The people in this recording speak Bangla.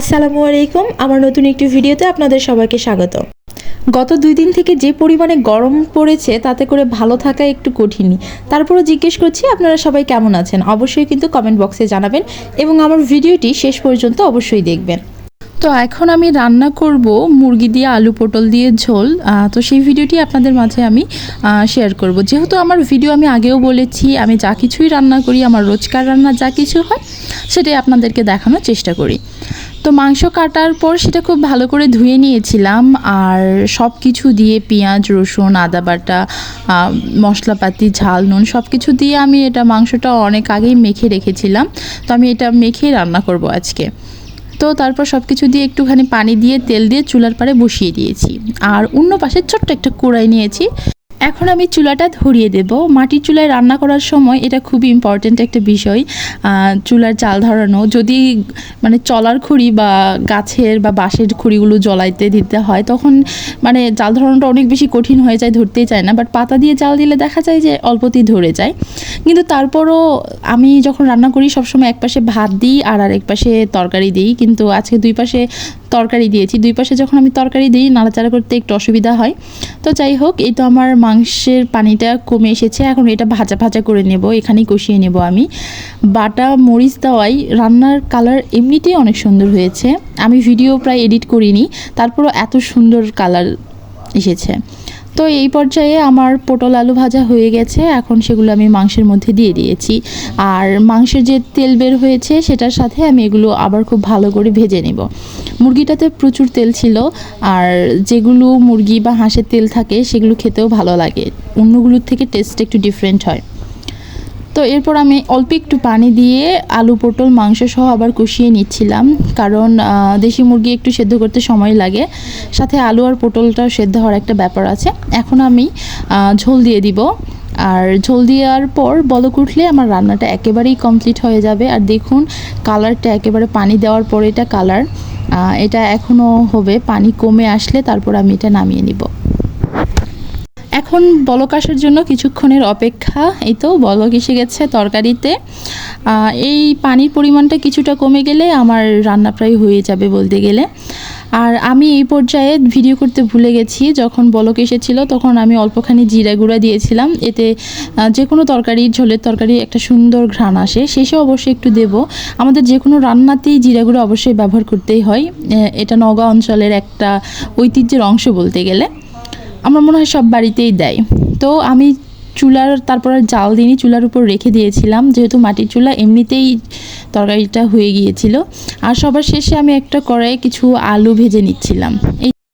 আসসালামু আলাইকুম। আমার নতুন একটি ভিডিওতে আপনাদের সবাইকে স্বাগত। গত দুই দিন থেকে যে পরিমাণে গরম পড়েছে, তাতে করে ভালো থাকা একটু কঠিনই তারপরও জিজ্ঞেস করছি, আপনারা সবাই কেমন আছেন? অবশ্যই কিন্তু কমেন্ট বক্সে জানাবেন এবং আমার ভিডিওটি শেষ পর্যন্ত অবশ্যই দেখবেন। তো এখন আমি রান্না করব মুরগি দিয়ে আলু পটল দিয়ে ঝোল। তো সেই ভিডিওটি আপনাদের মাঝে আমি শেয়ার করব। যেহেতু আমার ভিডিও আমি আগেও বলেছি, আমি যা কিছুই রান্না করি, আমার রোজকার রান্না যা কিছু হয়, সেটাই আপনাদেরকে দেখানোর চেষ্টা করি। তো মাংস কাটার পর সেটা খুব ভালো করে ধুয়ে নিয়েছিলাম আর সব কিছু দিয়ে পেঁয়াজ, রসুন, আদা বাটা মশলাপাতি, ঝাল, নুন সব কিছু দিয়ে আমি এটা মাংসটা অনেক আগেই মেখে রেখেছিলাম। তো আমি এটা মেখে রান্না করব আজকে। তো তারপর সব কিছু দিয়ে একটুখানি পানি দিয়ে তেল দিয়ে চুলার পাড়ে বসিয়ে দিয়েছি। আর অন্য পাশে ছোট্ট একটা কড়াই নিয়েছি। এখন আমি চুলাটা ধরিয়ে দেব। মাটির চুলায় রান্না করার সময় এটা খুবই ইম্পর্ট্যান্ট একটা বিষয়। চুলার চাল ধরানো। যদি মানে চলার খড়ি বা গাছের বা বাঁশের খড়িগুলো জ্বলাইতে দিতে হয়, তখন মানে চাল ধরানোটা অনেক বেশি কঠিন হয়ে যায়, ধরতেই চায় না। বাট পাতা দিয়ে চাল দিলে দেখা যায় যে অল্পতেই ধরে যায়। কিন্তু তারপরও আমি যখন রান্না করি, সবসময় এক পাশে ভাত দিই আর আরেক পাশে তরকারি দিই। কিন্তু আজকে দুই পাশে তরকারি দিয়েছি। দুই পাশে যখন আমি তরকারি দিই, নাড়াচাড়া করতে একটু অসুবিধা হয়। তো যাই হোক, এই তো আমার মাংসের পানিটা কমে এসেছে। এখন এটা ভাজা ভাজা করে নেব, এখানেই কষিয়ে নেব আমি। বাটা, মরিচ দেওয়াই রান্নার কালার এমনিতেই অনেক সুন্দর হয়েছে। আমি ভিডিও প্রায় এডিট করিনি, তারপরও এত সুন্দর কালার এসেছে। তো এই পর্যায়ে আমার পটল আলু ভাজা হয়ে গেছে। এখন সেগুলো আমি মাংসের মধ্যে দিয়ে দিয়েছি। আর মাংসের যে তেল বের হয়েছে, সেটার সাথে আমি এগুলো আবার খুব ভালো করে ভেজে নেব। মুরগিটাতে প্রচুর তেল ছিল, আর যেগুলো মুরগি বা হাঁসের তেল থাকে, সেগুলো খেতেও ভালো লাগে। অন্যগুলোর থেকে টেস্ট একটু ডিফারেন্ট হয়। তো এরপর আমি অল্প একটু পানি দিয়ে আলু, পটল, মাংস সহ আবার কষিয়ে নিচ্ছিলাম। কারণ দেশি মুরগি একটু সেদ্ধ করতে সময় লাগে। সাথে আলু আর পটলটা সেদ্ধ হওয়ার একটা ব্যাপার আছে। এখন আমি ঝোল দিয়ে দিব। আর ঝোল দেওয়ার পর বলক উঠলে আমার রান্নাটা একেবারেই কমপ্লিট হয়ে যাবে। আর দেখুন কালারটা একেবারে পানি দেওয়ার পর এটা কালার এটা এখনও হবে। পানি কমে আসলে তারপর আমি এটা নামিয়ে নিব। এখন বলক আসার জন্য কিছুক্ষণের অপেক্ষা। এই তো বলক এসে গেছে তরকারিতে। এই পানির পরিমাণটা কিছুটা কমে গেলে আমার রান্না প্রায় হয়ে যাবে বলতে গেলে। আর আমি এই পর্যায়ে ভিডিও করতে ভুলে গেছি, যখন বলক এসেছিল তখন আমি অল্পখানি জিরা গুঁড়া দিয়েছিলাম। এতে যে কোনো তরকারি, ঝোলের তরকারি একটা সুন্দর ঘ্রাণ আসে। শেষে অবশ্যই একটু দেব। আমাদের যে কোনো রান্নাতেই জিরা গুঁড়ো অবশ্যই ব্যবহার করতেই হয়। এটা নগা অঞ্চলের একটা ঐতিহ্যের অংশ বলতে গেলে। আমার মনে হয় সব বাড়িতেই দেয়। তো আমি চুলার, তারপর জাল দিনই চুলার উপর রেখে দিয়েছিলাম। যেহেতু মাটির চুলা, এমনিতেই তরকারিটা হয়ে গিয়েছিল। আর সবার শেষে আমি একটা কড়াইয়ে কিছু আলু ভেজে নিচ্ছিলাম। এই